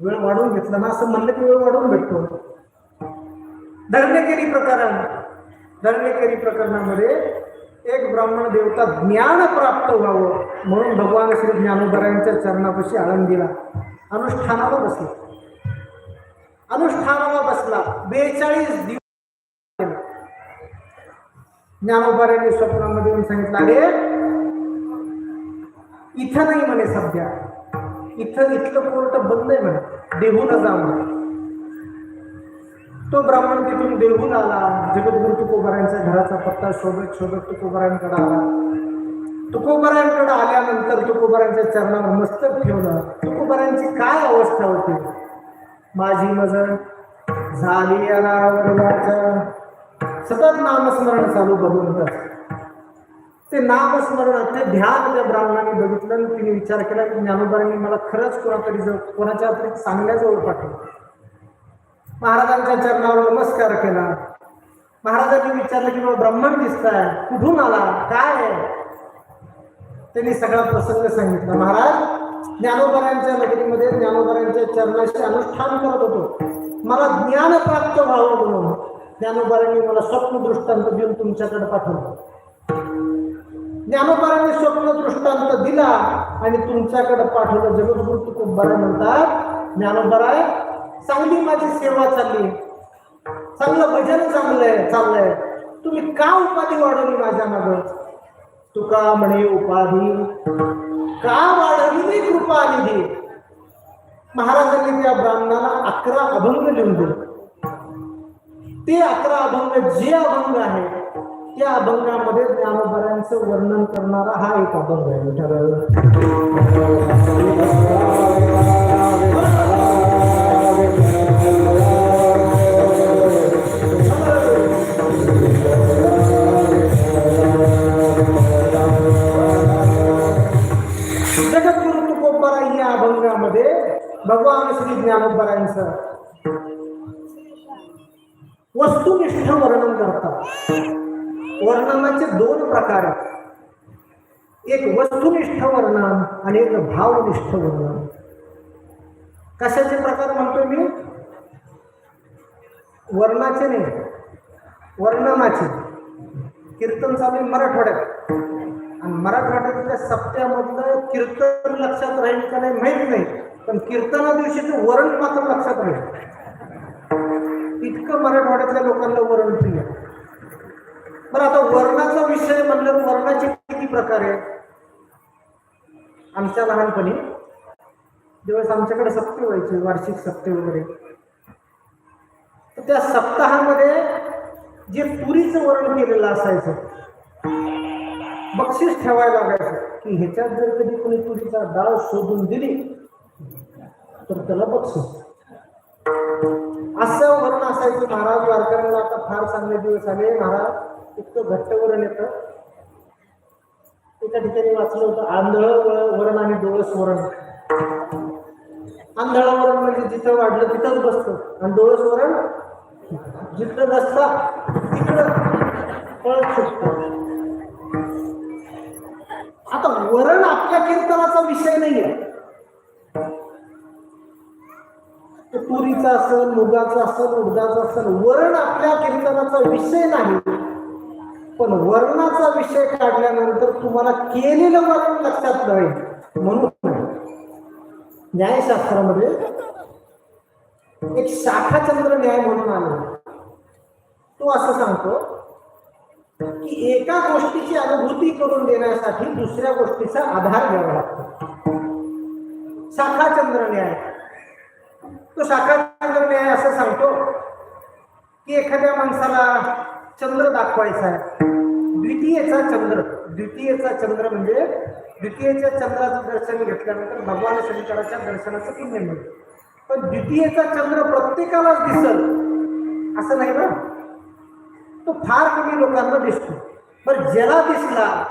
वेळ वाढवून घेतला. ना असं म्हणलं की वेळ वाढवून भेटतो. धर्मेकेरी प्रकरण. धर्मेकेरी प्रकरणामध्ये एक ब्राह्मण देवता ज्ञान प्राप्त व्हावं म्हणून भगवान श्री ज्ञानोबरायांच्या चरणापाशी आळंदीला अनुष्ठानाला बसला. अनुष्ठानाला बसला. बेचाळीस दिवस. ज्ञानोबरायांनी स्वप्नामध्ये येऊन सांगितलं अरे इथं नाही म्हणे सध्या. इथं इथलं कोर्ट बंद आहे म्हणे. देहून जा म्हणे. तो ब्राह्मण तिथून देहून आला. जगद्गुरु तुकोबरायांच्या घराचा पत्ता शोधत शोधत तुकोबरायांकडे आला. तुकोबरायांकडे आल्यानंतर तुकोबरायांच्या चरणावर मस्तक ठेवलं. तुकोबरायांची काय अवस्था होती? माझी मजल झाली सतत नामस्मरण चालू बघून ते नामस्मरण ते ध्यान त्या ब्राह्मणाने बघितलं आणि तिने विचार केला की ज्ञानोबारांनी मला खरंच कोणातरी जर कोणाच्या तरी चांगल्या जवळ पाठवलं. महाराजांच्या चरणावर नमस्कार केला. महाराजांनी विचारलं की मला ब्राह्मण दिसताय कुठून आला? काय आहे? त्यांनी सगळा प्रसंग सांगितला. महाराज ज्ञानोबरांच्या नगरीमध्ये ज्ञानोबरांच्या चरणाशी अनुष्ठान करत होतो. मला ज्ञान प्राप्त व्हावं म्हणून ज्ञानोबरांनी मला स्वप्न दृष्टांत देऊन तुमच्याकडे पाठवलं. ज्ञानोबरांनी स्वप्न दृष्टांत दिला आणि तुमच्याकडे पाठवलं. जगद्गुरु तुकोबारा म्हणतात. ज्ञानोपराय चांगली माझी सेवा चालली. चांगलं भजन चांगलंय चाललंय. तुम्ही का उपाधी वाढवली माझ्या माग? तुका म्हणे उपाधी. का वाढवली कृपा निधी महाराजांनी त्या ब्राह्मणाला अकरा अभंग लिहून दिले. ते अकरा अभंग जे अभंग आहे त्या अभंगामध्ये ज्ञानोबऱ्यांचं वर्णन करणारा हा एक अभंग आहे विठ्ठल या अभंगामध्ये भगवान श्री ज्ञानोबरायांचं वस्तुनिष्ठ वर्णन करतात. वर्णनाचे दोन प्रकार आहेत. एक वस्तुनिष्ठ वर्णन आणि एक भावनिष्ठ वर्णन. कशाचे प्रकार म्हणतोय मी? वर्णाचे नाही वर्णनाचे. कीर्तन चालू मराठवाड्यात. आणि मराठवाड्यातल्या सप्त्यामधलं कीर्तन लक्षात राहील का नाही माहीत नाही. पण कीर्तना दिवशीचं वरण मात्र लक्षात राहील. इतकं मराठवाड्यातल्या लोकांना वरण प्रिय बरं आता वर्णाचा विषय म्हणलं वर्णाचे किती प्रकार आहेत? आमच्या लहानपणी दिवस आमच्याकडे सप्ते व्हायचे वार्षिक सप्ते वगैरे तर त्या सप्ताहामध्ये जे तुरीचं वर्ण केलेलं असायचं बक्षीस ठेवायला लागायचं की ह्याच्यात जर कधी कोणी तुरीचा डाळ शोधून दिली तर त्याला बक्षीस. असं वर्ण असायचं महाराज वारकऱ्यांना आता फार चांगले दिवस आले महाराज. इतकं घट्ट वरण येतं. एका ठिकाणी वाचलं होतं आंधळ वरण आणि डोळस वरण. आंधळ वरण म्हणजे जिथं वाढलं तिथंच बसतं. आणि डोळस वरण जिथं नसतं तिकडं पळत सुटतं. आता वरण आपल्या कीर्तनाचा विषय नाहीये. तो तुरीचा असेल मुगाचा असेल उडदाचा असेल वरण आपल्या कीर्तनाचा विषय नाही. पण वर्णाचा विषय काढल्यानंतर तुम्हाला केलेलं वर्ण लक्षात राहील. म्हणून न्यायशास्त्रामध्ये एक शाखाचंद्र न्याय म्हणून आला तो असं सांगतो की एका गोष्टीची अनुभूती करून देण्यासाठी दुसऱ्या गोष्टीचा आधार घ्यावा लागतो. शाखाचंद्र न्याय. तो शाखाचंद्र न्याय असं सांगतो की एखाद्या माणसाला चंद्र दाखवायचा आहे. द्वितीयचा चंद्र. द्वितीयचा चंद्र म्हणजे द्वितीयच्या चंद्राचं दर्शन घेतल्यानंतर भगवान शंकराच्या दर्शनाचं पुण्य मिळतं. पण द्वितीयचा चंद्र प्रत्येकालाच दिसल असं नाही ना? तो फार कमी लोकांना दिसतो. पण ज्याला दिसला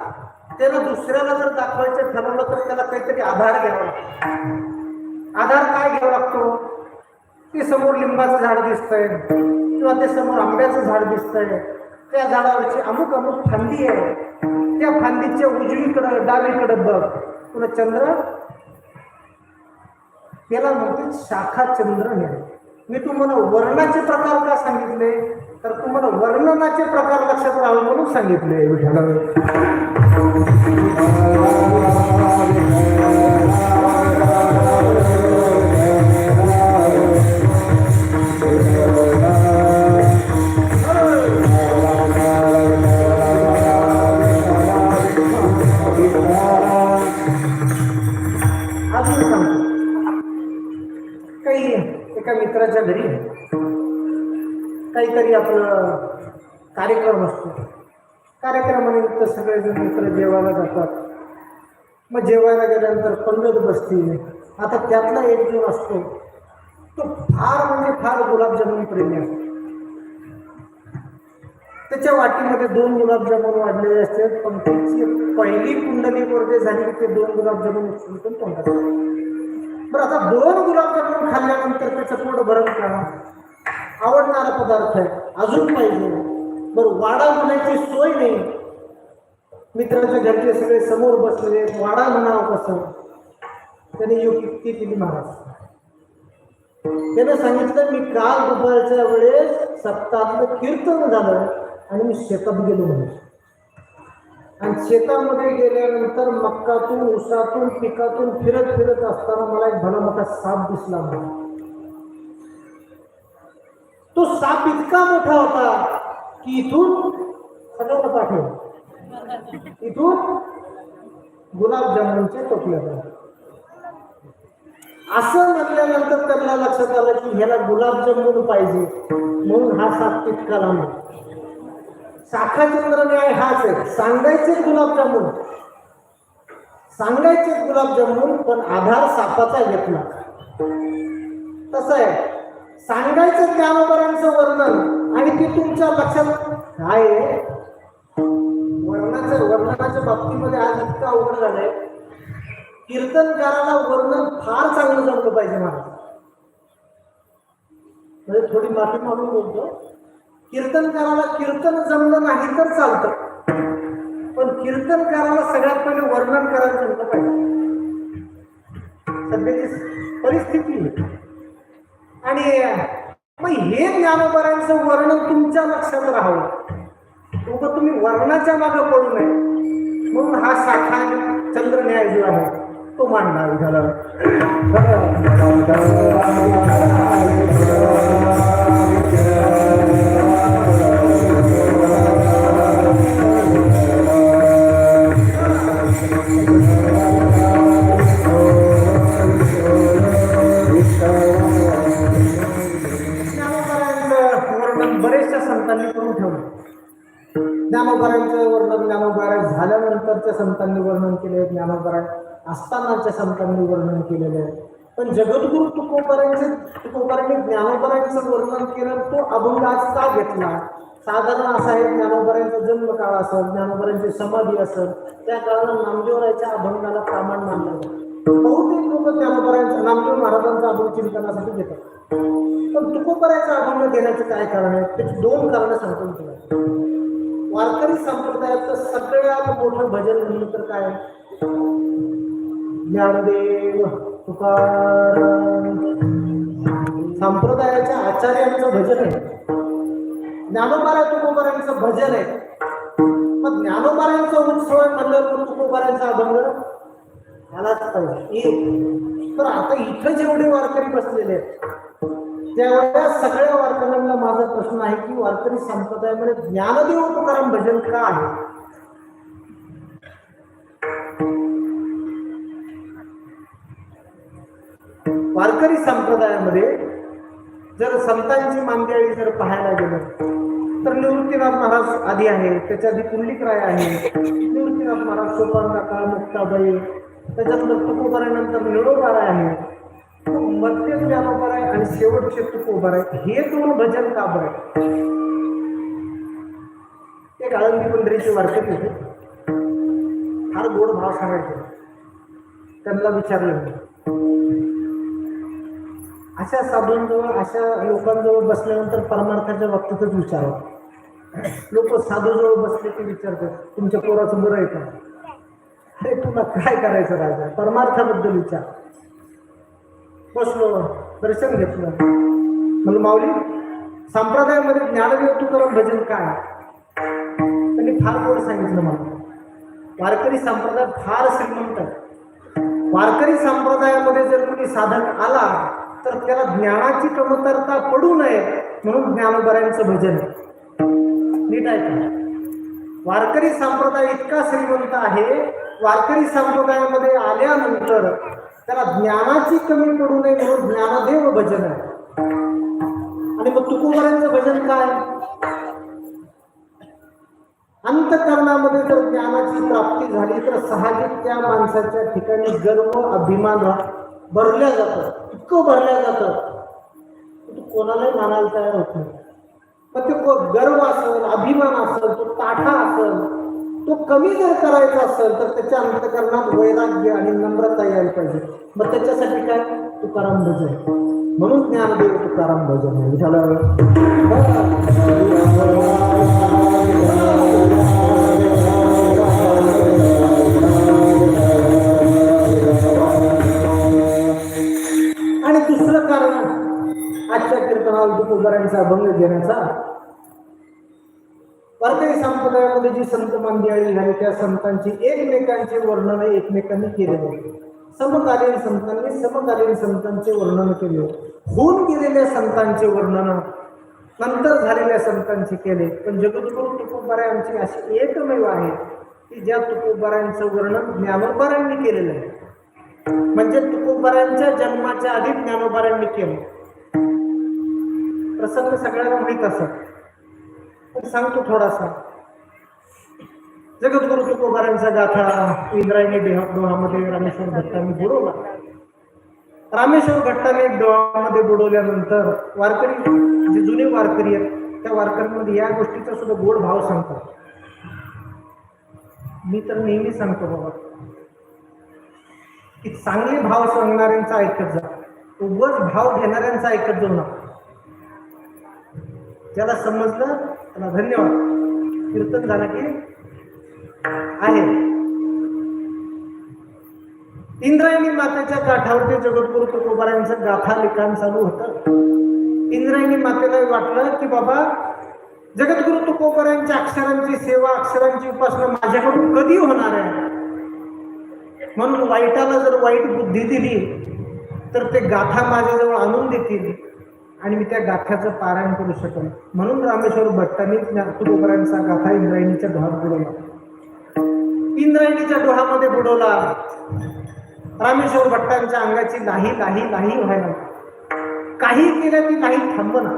त्याला दुसऱ्याला जर दाखवायचं ठरवलं तर त्याला काहीतरी आधार घ्यावा लागतो. आधार काय घ्यावा लागतो? ते समोर लिंबाचं झाड दिसतंय किंवा ते समोर आंब्याचं झाड दिसतंय. त्या झाडावरची अमुक अमुक फांदी आहे. त्या फांदीच्या उजवीकडं डावीकडे बघ. पुन्हा चंद्र. त्याला म्हणते शाखा चंद्र न्याय मी तुम्हाला वर्णाचे प्रकार का सांगितले? तर तुम्हाला वर्णनाचे प्रकार लक्षात राहावे म्हणून सांगितले. विठ्ठलाने जेवायला जातात. मग जेवायला गेल्यानंतर पंगत बसते. आता त्यातला एक जण असतो. तो फार म्हणजे फार गुलाबजामुन प्रेमी असतो. त्याच्या वाटीमध्ये दोन गुलाबजामुन वाढलेले असतात. पण त्याची पहिली कुंडली वर्गे झाली की ते दोन गुलाबजामुन उचलून तोंडात बरं आता दोन गुलाबजामुन खाल्ल्यानंतर त्याचं पोट भरण का? आवडणारा पदार्थ आहे. अजून पाहिजे. बरं वाडा म्हणायची सोय नाही. मित्राच्या घरचे सगळे समोर बसलेले वाडा म्हणावं कसं त्याने युक्ती केली महाराज. त्याने सांगितलं मी काल दुपारच्या वेळेस सप्ताहातलं कीर्तन झालं आणि मी शेतात गेलो म्हणजे आणि शेतामध्ये गेल्यानंतर मक्कातून उसातून पिकातून फिरत फिरत असताना मला एक भला मोठा साप दिसला तो साप इतका मोठा होता की इथून सगळं पाठव इथून गुलाबजामुनचे टोपले होते असं म्हटल्यानंतर त्यांना लक्षात आलं की ह्याला गुलाबजामुन पाहिजे. म्हणून हा सात्विक कलाम शाखाचंद्र न्याय हाच आहे. सांगायचे गुलाबजामुन. सांगायचे गुलाबजामुन पण आधार सापाचा घेतला तसं आहे. सांगायचं ज्ञानोबरांचं वर्णन आणि ते तुमच्या लक्षात काय आहे? वर्णाचं वर्णनाच्या बाबतीमध्ये आज इतकं अवघड झालंय. कीर्तनकाराला वर्णन फार चांगलं जमलं पाहिजे मला. म्हणजे थोडी माफी मागून बोलतो. कीर्तनकाराला कीर्तन जमलं नाही तर चालतं. पण कीर्तनकाराला सगळ्यात पहिले वर्णन करायला जमलं पाहिजे. सध्याची परिस्थिती आणि मग हे ज्ञानोबरांचं वर्णन तुमच्या लक्षात राहावं. उगं तुम्ही वर्णाच्या मागे पडू नये. म्हणून हा साठा चंद्र न्याय जो आहे. तो मांडला झाला. वर्णन बरेचशा संतांनी करून ठेवलं. ज्ञानोबरांचं वर्णन ज्ञानोपरायण झाल्यानंतरच्या संतांनी वर्णन केले ज्ञानोपरायण असतानाच्या संतांनी वर्णन केलेलं आहे. पण जगद्गुरु तुकोबरांचे तुकोबरांनी ज्ञानोबरांचं वर्णन केलं तो अभंग आज का घेतला? साधारण असा आहे ज्ञानोबरांचा जन्मकाळ असत ज्ञानोबरांची समाधी असत त्या काळाला नामदेवराच्या अभंगाला प्रमाण मानलं बहुतेक लोक ज्ञानोबरांचा नामदेव महाराजांचा अभंग चिंतनासाठी घेतात. पण तुकोबरांचा अभंग घेण्याचं काय कारण आहे? त्याची दोन कारणं सांगतो तुला वारकरी संप्रदायाचं सगळ्यात मोठं भजन म्हणलं तर काय? ज्ञानदेव तुकाराम. संप्रदायाच्या आचार्यांचं भजन आहे. ज्ञानोबारा तुकोबारांचं भजन आहे. मग ज्ञानोबारांचा उत्सव आहे म्हणलं तर तुकोबारांचा अभंग? यालाच पाहिजे. तर आता इथं जेवढे वारकरी बसलेले आहेत तेवढ्या सगळ्या वारकऱ्यांना माझा प्रश्न आहे की वारकरी संप्रदायामध्ये ज्ञानदेव तुकाराम भजन का आहे? वारकरी संप्रदायामध्ये जर संतांची मांदियाळी जर पाहायला गेलं तर निवृत्तीनाथ महाराज आधी आहे त्याच्या आधी पुंडलिकराय आहे. निवृत्तीनाथ महाराज सोपान काका मुक्ताबाई त्याच्यानंतर तुकोबारानंतर निळोबाराय आहे. मध्य ज्ञानोबार आहे आणि शेवटचे तुक उभं आहे हे दोन भजन का बरं आहे? एक आळंदी मंदिराची वारकरी होती. फार गोड भाव सांगायचे. त्यांना विचारलं अशा साधूंजवळ अशा लोकांजवळ बसल्यानंतर परमार्थाच्या बाबतीतच विचारावं. लोक साधूजवळ बसले की विचारतात तुमच्या पोराचं बरं आहे का? अरे तुला काय करायचं राजा? परमार्थाबद्दल विचार. बसलो दर्शन घेतलं. म्हणलं माऊली संप्रदायामध्ये ज्ञानदेव तुकाराम भजन काय? त्यांनी फार गोड सांगितलं मला. वारकरी संप्रदाय फार श्रीमंत आहे वारकरी संप्रदायामध्ये जर कोणी साधक आला तर त्याला ज्ञानाची कमतरता पडू नये म्हणून ज्ञानोबऱ्यांचं भजन नीट आहे का? वारकरी संप्रदाय इतका श्रीमंत आहे वारकरी संप्रदायामध्ये आल्यानंतर त्याला ज्ञानाची कमी पडू नये म्हणून ज्ञानदेव भजन आहे. आणि मग तुकोबऱ्यांचं भजन काय? अंतकरणामध्ये जर ज्ञानाची प्राप्ती झाली तर साहजिक त्या माणसाच्या ठिकाणी गर्व अभिमान भरल्या जातं. इतकं भरल्या जातं. तू कोणालाही मानायला तयार होत नाही. मग ते गर्व असेल अभिमान असेल तो ताठा असेल तो कमी जर करायचा असेल तर त्याच्या अंतकरणात वैराग्य आणि नम्रता यायला पाहिजे. मग त्याच्यासाठी काय? तुकाराम भजन. म्हणून ज्ञानदेव तुकाराम भजन आहे. आणि दुसरं कारण आजच्या कीर्तनाला तुकोबारांचा अभंग घेण्याचा वारकरी संप्रदायामध्ये जी संत मंदिराळी झाली त्या संतांची एकमेकांचे वर्णन एकमेकांनी केले होते समकालीन संतांनी समकालीन संतांचे वर्णन केले. होऊन गेलेल्या संतांचे वर्णन नंतर झालेल्या संतांचे केले. पण जगद्गुरु तुकोबारायांची अशी एकमेव आहे की ज्या तुकोबारायांचं वर्णन ज्ञानोबारांनी केलेलं आहे. म्हणजे तुकोबारांच्या जन्माच्या आधी ज्ञानोबारांनी केलं. प्रसंग सगळ्यांना माहीत असत सांगतो थोडासा. जगद्गुरु तुकोबारांचा गाथा इंद्रायणी डोहामध्ये रामेश्वर भट्टाने बुडवला. रामेश्वर भट्टाने डोहामध्ये बुडवल्यानंतर वारकरी जे जुने वारकरी आहेत त्या वारकऱ्यांमध्ये या गोष्टीचा सुद्धा गोड भाव सांगतात. मी तर नेहमी सांगतो बाबा की चांगले भाव सांगणाऱ्यांचा ऐकत जा. उगच भाव घेणाऱ्यांचा ऐकत जाऊ नका. ज्याला समजलं त्याला धन्यवाद. कीर्तन झालं की आहे. इंद्रायणी मातेच्या काठावरती जगतगुरु तुकोबारांचं गाथा लिखाण चालू होतं. इंद्रायणी मातेला वाटलं की बाबा जगद्गुरु तुकोबारांच्या अक्षरांची सेवा अक्षरांची उपासना माझ्याकडून कधी होणार आहे? म्हणून वाईटाला जर वाईट बुद्धी दिली तर ते गाथा माझ्याजवळ आणून देतील. आणि मी त्या गाथ्याचं पारायण करू शकेन म्हणून रामेश्वर भट्टांनी ज्ञा- गाथा इंद्रायणीच्या डोहात बुडवला. इंद्रायणीच्या डोहामध्ये बुडवला. रामेश्वर भट्टांच्या अंगाची लाही लाही लाही व्हायला काही केलं ती काही थांबना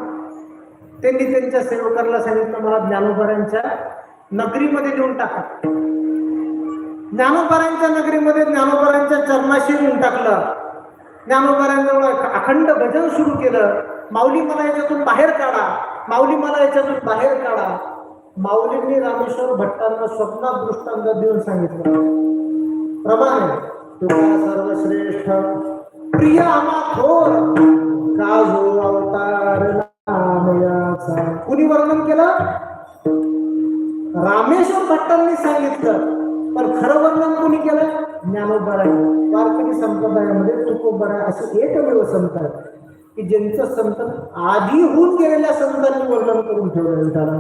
त्यांनी त्यांच्या सेवकाला सांगितलं मला ज्ञानोबरांच्या नगरीमध्ये नेऊन टाका. ज्ञानोबरांच्या नगरीमध्ये ज्ञानोबरांच्या चरणाशी नेऊन टाकलं. ज्ञानोबरांजवळ अखंड भजन सुरू केलं. माऊली मला याच्यातून बाहेर काढा. माऊली मला याच्यातून बाहेर काढा. माऊलींनी रामेश्वर भट्टांना स्वप्नात दृष्टांत देऊन सांगितलं. प्रमाणे तुला सर्वश्रेष्ठ प्रिय आम्हा थोर काजो अवतार कुणी वर्णन केलं? रामेश्वर भट्टांनी सांगितलं. पण खरं वर्णन कोणी केलं? ज्ञानोबराय वारकरी संप्रदायामध्ये तुकोबराय असं एकमेव संत आहे की ज्यांचं संत आधी होऊन गेलेल्या संतांनी वर्णन करून ठेवलं त्याला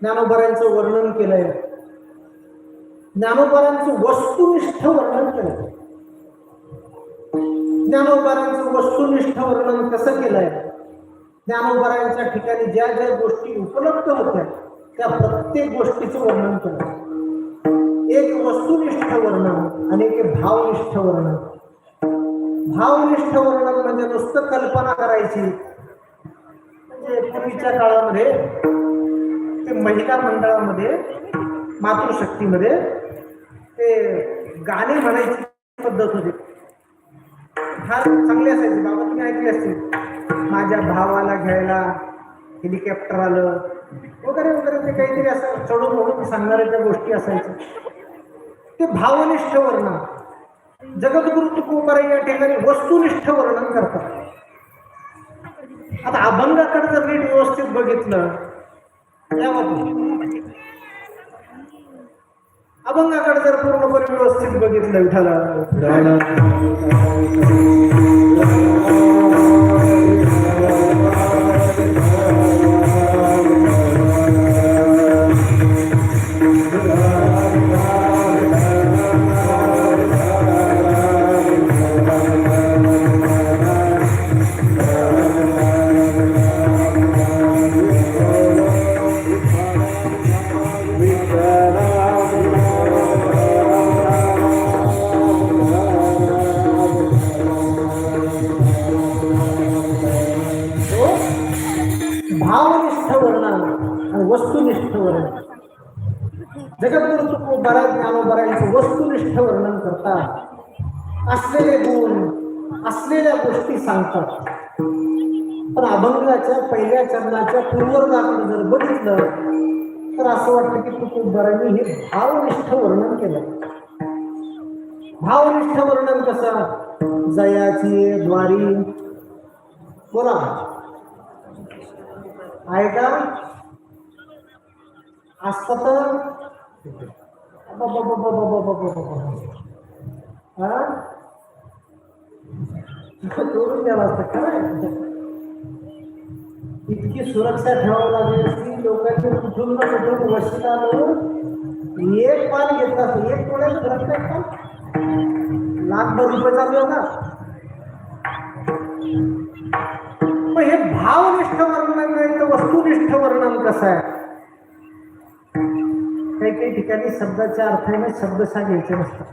ज्ञानोपरांचं वर्णन केलंय. ज्ञानोपरांचं वस्तुनिष्ठ वर्णन केलंय. ज्ञानोबारांचं वस्तुनिष्ठ वर्णन कसं केलंय? ज्ञानोबारांच्या ठिकाणी ज्या ज्या गोष्टी उपलब्ध होत्या त्या प्रत्येक गोष्टीचं वर्णन केलं एक वस्तुनिष्ठ वर्णन आणि एक भावनिष्ठ वर्णन. भावनिष्ठ वर्णन म्हणजे नुसतं कल्पना करायची. म्हणजे पूर्वीच्या काळामध्ये ते महिला मंडळामध्ये मातृशक्तीमध्ये ते गाणे म्हणायची पद्धत होती. फार चांगले असायचे. बाबा तुम्ही ऐकले असतील. माझ्या भावाला घ्यायला हेलिकॉप्टर आलं. वगैरे वगैरे ते काहीतरी असं चढून ओढून सांगणाऱ्या त्या गोष्टी असायच्या. ते भावनिष्ठ वर्णन. जगद्गुरु तुकोबाराय या ठिकाणी वस्तुनिष्ठ वर्णन करतात. आता अभंगाकडे जर नीट व्यवस्थित बघितलं या अभंगाकडे जर पूर्णपणे व्यवस्थित बघितलं विठाला असलेले गुण असलेल्या गोष्टी सांगतात. पण अभंगाच्या पहिल्या चरणाच्या पूर्वजाकडे जर बघितलं तर असं वाटतं की तुकोबरांनी हे भावनिष्ठ वर्णन केलं. भावनिष्ठ वर्णन कसं? जयाची द्वारी. बोला. आहे का? असतं तर? द्यावं असतं. काय इतकी सुरक्षा ठेवावी लागेल. की लोकांचे कुठून ना कुठून वशीत एक पान घेतला असतो. एक तोड्याचं घरात काय पान लाखभर रुपये चालू आहे ना? पण हे भावनिष्ठ वर्णन नाही तर वस्तुनिष्ठ वर्णन कसं आहे? काही काही ठिकाणी शब्दाच्या अर्थाने शब्दशा घ्यायचे नसतात.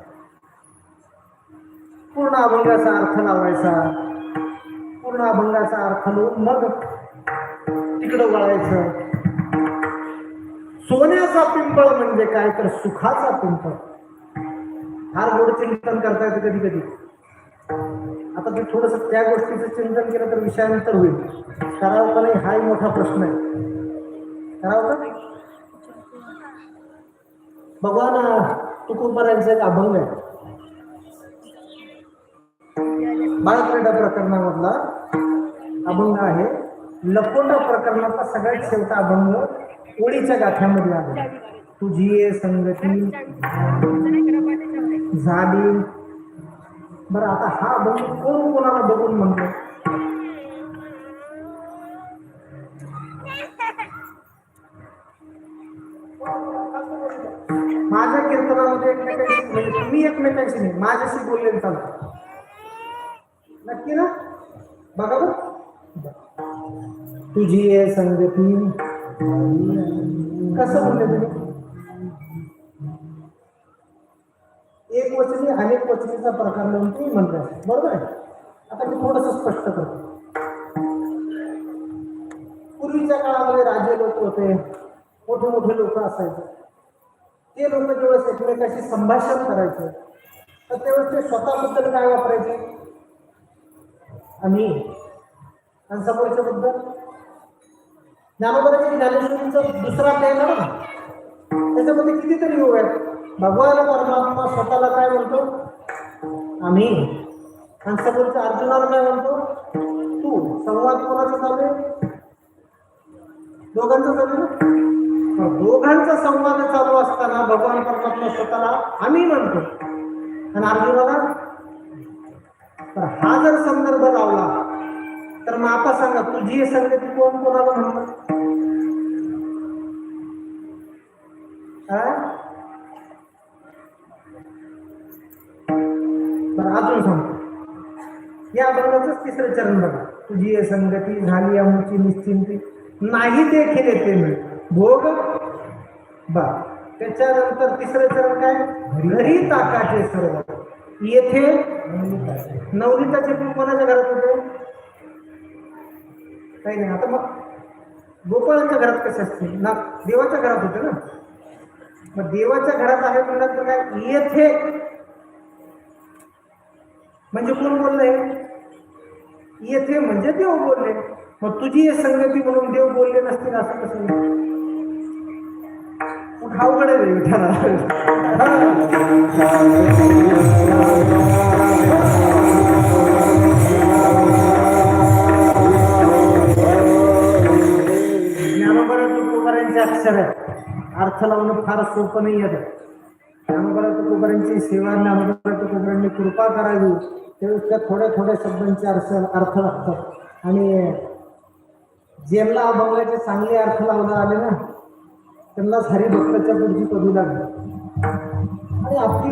पूर्ण अभंगाचा अर्थ लावायचा. पूर्ण अभंगाचा अर्थ लावून मग तिकडं वळायचं. सोन्याचा पिंपळ म्हणजे काय? तर सुखाचा पिंपळ. फार गोड चिंतन करता येतं कधी कधी. आता मी थोडस त्या गोष्टीचं चिंतन केलं तर विषयानंतर होईल. करावं का नाही? हाही मोठा प्रश्न आहे. करावं का भगवान तुकोबारांचा एक अभंग आहे. बाळक्रीडा प्रकरणामधला अभंग आहे. लकोटा प्रकरणाचा सगळ्यात शेवटा अभंग ओळीच्या गाठ्यामध्ये आला तुझी ये संगती झाली. बरं आता हा अभंग कोण कोणाला बघून म्हणतो? माझ्या कीर्तनामध्ये एकमेकांशी म्हणजे तुम्ही एकमेकांशी नाही माझ्याशी बोलले चालतं. नक्की ना। बघा बघ तुझी आहे संगती। कसं म्हणले तुम्ही? एक वचनी अनेक वचनीचा प्रकार म्हणून तुम्ही म्हणताय. बरोबर आहे? आता मी थोडस स्पष्ट करतो. पूर्वीच्या काळामध्ये राजे लोक होते. मोठे मोठे लोक असायचे. ते लोक ज्यावेळेस एकमेकाशी संभाषण करायचे तर त्यावेळेस ते स्वतःबद्दल काय वापरायचे? आम्ही. आणि समोरच्या बद्दल? ज्ञानोबराची ज्ञानेश्वरीचा दुसरा प्लॅन आहे ना त्याच्यामध्ये कितीतरी योग आहेत. भगवान परमात्मा स्वतःला काय म्हणतो? आम्ही. आणि समोरच्या अर्जुनाला काय म्हणतो? तू. संवाद कोणाचा चालू आहे? दोघांचा चालू ना? दोघांचा संवाद चालू असताना भगवान परमात्मा स्वतःला आम्ही म्हणतो. आणि अर्जुनाला तर हा जर संदर्भ लावला तर मग आता सांगा तुझी संगती कोण कोणाला म्हणतात अजून सांगतो. या अभंगाचंच तिसरं चरण बघा. तुझी संगती झाली आमची निश्चिंती. नाही देखील येते मी. भोग? बा त्याच्यानंतर तिसरं चरण काय? घरी ताकाचे सर्व. येथे नवनीताचे पण कोणाच्या घरात होते? काही नाही आता मग गोपाळांच्या घरात कसे असते? ना देवाच्या घरात होते ना? मग देवाच्या घरात आहे म्हणलं तर काय? येथे. म्हणजे कोण बोललंय? येथे म्हणजे देव बोलले. मग तुझी संगती म्हणून देव बोलले नसतील असं कसं? अवघड आहे रे विठाला ज्ञानोबरा तुकोबारांचे अक्षर आहे अर्थ लावणं फार सोपं नाही आहे. ज्ञानोबरा तुकोबारांची सेवा ज्ञानोबरा तुकोबारांनी कृपा करावी त्याच्या थोड्या थोड्या शब्दांचे अर्थ अर्थ लागतात. आणि ज्यांना अभंगाचे चांगले अर्थ लावला आले ना त्यांनाच हरिभक्ताच्या पुढची पदवी लागली. आणि आपली